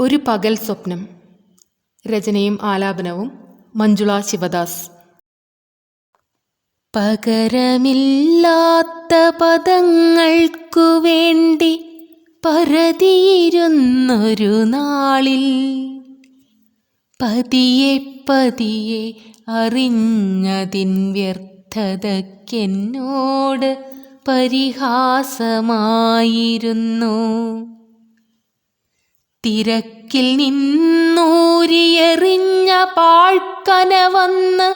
ഒരു പകൽ സ്വപ്നം. രചനയും ആലാപനവും മഞ്ജുള ശിവദാസ്. പകരമില്ലാത്ത പദങ്ങൾക്കു വേണ്ടി പരതിയിരുന്നൊരു നാളിൽ പതിയെ പതിയെ അറിഞ്ഞതിൻ വ്യർത്ഥതയ്ക്കെന്നോട് പരിഹാസമായിരുന്നു. തിരക്കിൽ നിന്നൂരിയെറിഞ്ഞ പാഴ്ക്കന വന്ന്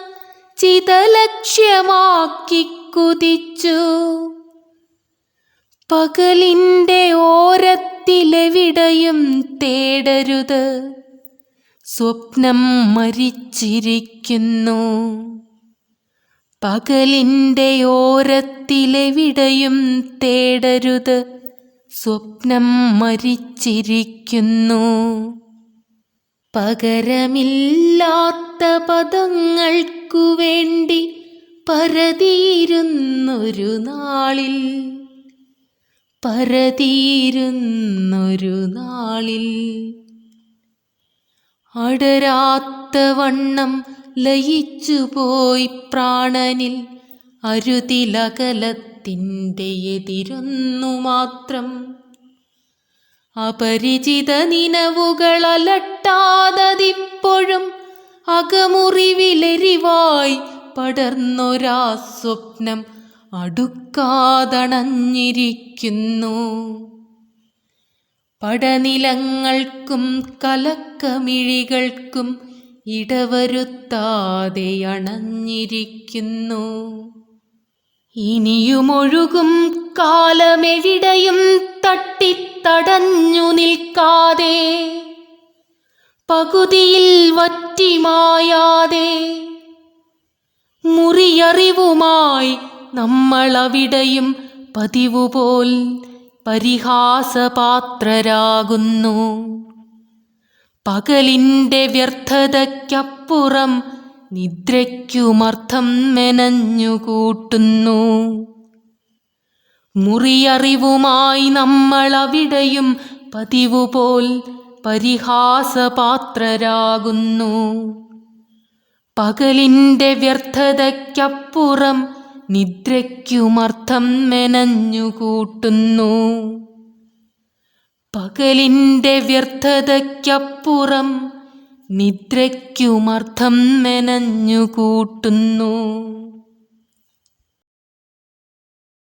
ചിതലക്ഷ്യമാക്കി കുതിച്ചു. പകലിന്റെ ഓരത്തിലെവിടെയും തേടരുത്. സ്വപ്നം മരിച്ചിരിക്കുന്നു. പകലിന്റെ ഓരത്തിലെവിടെയും തേടരുത്. സ്വപ്നം മരിച്ചിരിക്കുന്നു. പകരമില്ലാത്ത പദങ്ങൾക്കു വേണ്ടി പരതീരുന്നൊരു നാളിൽ പരതീരുന്നൊരു നാളിൽ. അടരാത്ത വണ്ണം ലയിച്ചുപോയി പ്രാണനിൽ അരുതിലകലത്തിന്റെ എതിരൊന്നു മാത്രം അപരിചിത നിനവുകൾ അലട്ടാതതിപ്പോഴും അകമുറിവിലെരിവായി പടർന്നൊരാ സ്വപ്നം അടുക്കാതണഞ്ഞിരിക്കുന്നു. പടനിലങ്ങൾക്കും കലക്കമിഴികൾക്കും ഇടവരുത്താതെ അണഞ്ഞിരിക്കുന്നു. ഇനിയുമൊഴുകും കാലമെവിടെയും തട്ടിത്തടഞ്ഞു നിൽക്കാതെ. പകുതിയിൽ വറ്റിമായാതെ. മുറിയറിവുമായി നമ്മളവിടെയും പതിവുപോൽ പരിഹാസപാത്രരാകുന്നു. പകലിന്റെ വ്യർത്ഥതയ്ക്കപ്പുറം നിദ്രയ്ക്കുമർത്ഥം മെനഞ്ഞുകൂട്ടുന്നു. മുറിയറിവുമായി നമ്മളവിടെയും പതിവുപോൽ പരിഹാസപാത്രരാകുന്നു. പകലിന്റെ വ്യർത്ഥതയ്ക്കപ്പുറം നിദ്രയ്ക്കുമർത്ഥം മെനഞ്ഞുകൂട്ടുന്നു. പകലിന്റെ വ്യർത്ഥതയ്ക്കപ്പുറം നിദ്രയ്ക്കുമർത്ഥം മെനഞ്ഞുകൂട്ടുന്നു.